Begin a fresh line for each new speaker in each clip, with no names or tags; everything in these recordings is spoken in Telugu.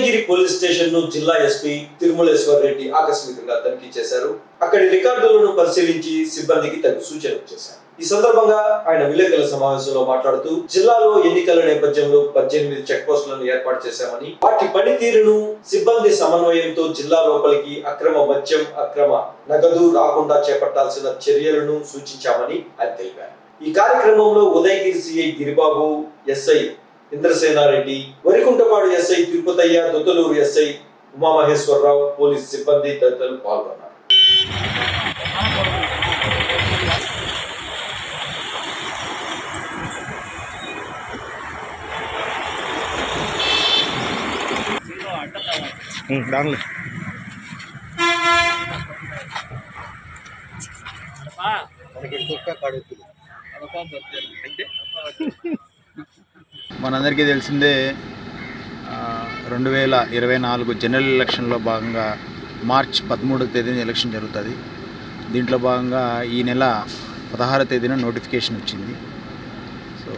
ఉదయగిరి పోలీస్ స్టేషన్ను జిల్లా ఎస్పీ తిరుమలేశ్వర్ రెడ్డి ఆకస్మికంగా తనిఖీ చేశారు. అక్కడి రికార్డులను పరిశీలించి సిబ్బందికి తగు సూచనలు చేశారు. ఈ సందర్భంగా ఆయన విలేకరుల సమావేశంలో మాట్లాడుతూ జిల్లాలో ఎన్నికల నేపథ్యంలో పద్దెనిమిది చెక్ పోస్టులను ఏర్పాటు చేశామని వాటి పనితీరును సిబ్బంది సమన్వయంతో జిల్లా లోపలికి అక్రమ మద్యం అక్రమ నగదు రాకుండా చేపట్టాల్సిన చర్యలను సూచించామని ఆయన తెలిపారు. ఈ కార్యక్రమంలో Udayagiri CI Giribabu SI Indrasenareddy Varikunta SI Tirupathaiah Dottaluru SI Umamaheswararao police సిబ్బంది తదితరులు పాల్గొన్నారు.
దానిలో. మనందరికీ తెలిసిందే రెండు వేల ఇరవై నాలుగు జనరల్ ఎలక్షన్లో భాగంగా మార్చ్ పదమూడవ తేదీన ఎలక్షన్ జరుగుతుంది. దీంట్లో భాగంగా ఈ నెల పదహారవ తేదీన నోటిఫికేషన్ వచ్చింది. సో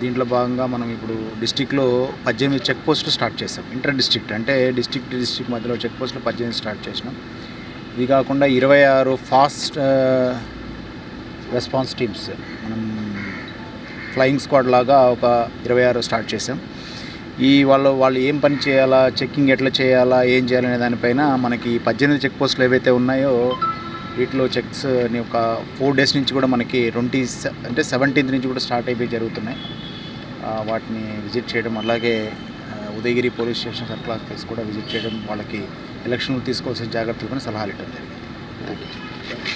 దీంట్లో భాగంగా మనం ఇప్పుడు డిస్టిక్లో పద్దెనిమిది చెక్ పోస్టులు స్టార్ట్ చేసాం ఇంటర్ డిస్ట్రిక్ట్ అంటే డిస్టిక్ డిస్టిక్ మధ్యలో చెక్ పోస్టులు పద్దెనిమిది స్టార్ట్ చేసినాం. ఇది కాకుండా ఇరవై ఆరు ఫాస్ట్ రెస్పాన్స్ టీమ్స్. మనం ఫ్లయింగ్ స్క్వాడ్ లాగా ఒక ఇరవై ఆరు స్టార్ట్ చేసాం ఈ వాళ్ళు వాళ్ళు ఏం పని చేయాలా చెక్కింగ్ ఎట్లా చేయాలా ఏం చేయాలనే దానిపైన మనకి పద్దెనిమిది చెక్ పోస్టులు ఏవైతే ఉన్నాయో వీటిలో చెక్స్ ఒక ఫోర్ డేస్ నుంచి కూడా మనకి ట్వంటీ అంటే సెవెంటీన్త్ నుంచి కూడా స్టార్ట్ అయిపోయి జరుగుతున్నాయి. వాటిని విజిట్ చేయడం అలాగే Udayagiri police station circle office కూడా విజిట్ చేయడం వాళ్ళకి ఎలక్షన్లు తీసుకోవాల్సిన జాగ్రత్తలు కూడా సలహాలు ఇవ్వడం జరిగింది. Thank you